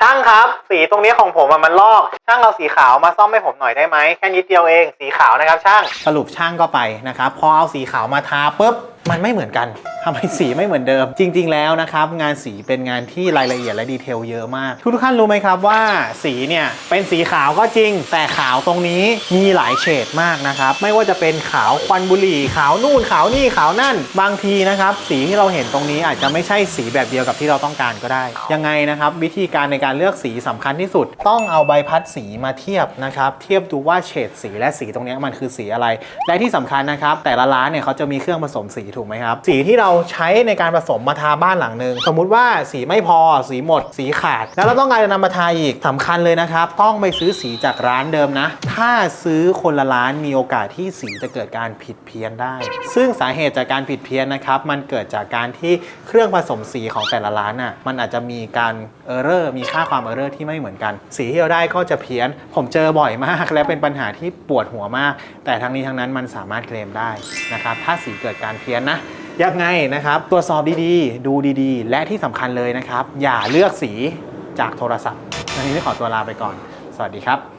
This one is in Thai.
ช่างครับ สีตรงนี้ของผมมันลอก ช่างเอาสีขาวมาซ่อมให้ผมหน่อยได้ไหมแค่นิดเดียวเอง สีขาวนะครับช่างสรุปช่างก็ไปนะครับพอเอาสีขาวมาทาปุ๊บ มันไม่เหมือนกันทำไมสีไม่เหมือนเดิม จริง ๆ แล้วนะครับ งานสีเป็นงานที่รายละเอียดและดีเทลเยอะมาก ทุกท่านรู้ไหมครับว่าสีเนี่ยเป็นสีขาวก็จริง แต่ขาวตรงนี้มีหลายเฉดมากนะครับ ไม่ว่าจะเป็นขาวควันบุหรี่ ขาวนู่นขาวนี่ขาวนั่น บางทีนะครับ สีที่เราเห็นตรงนี้อาจจะไม่ใช่สีแบบเดียวกับที่เราต้องการก็ได้ ยังไงนะครับ วิธีการในการเลือกสีสำคัญที่สุด ต้องเอาใบพัดสีมาเทียบนะครับ เทียบดูว่าเฉดสีและสีตรงนี้มันคือสีอะไร และที่สำคัญนะครับ แต่ละร้านเนี่ยเขาจะมีเครื่องผสมสีถูกไหมครับ สีที่เราใช้ในการผสมมาทาบ้านหลังหนึ่งสมมุติว่าสีไม่พอสีหมด สีขาด แล้วเราต้องการจะนำมาทาอีกสำคัญเลยนะครับ ต้องไปซื้อสีจากร้านเดิมนะ ถ้าซื้อคนละร้านมีโอกาสที่สีจะเกิดการผิดเพี้ยนได้ ซึ่งสาเหตุจากการผิดเพี้ยนนะครับ มันเกิดจากการที่เครื่องผสมสีของแต่ละร้านน่ะมันอาจจะมีการเออร์เรอร์มีค่าความเออร์เรอร์ที่ไม่เหมือนกัน สีที่เราได้ก็จะเพี้ยน ผมเจอบ่อยมาก และเป็นปัญหาที่ปวดหัวมาก แต่ทั้งนี้ทั้งนั้นมันสามารถเคลมได้นะครับถ้าสีเกิดการเพี้ยนนะยังไงนะครับตรวจสอบดีๆ ดูดีๆ และที่สำคัญเลยนะครับ อย่าเลือกสีจากโทรศัพท์วันนี้ขอตัวลาไปก่อน สวัสดีครับ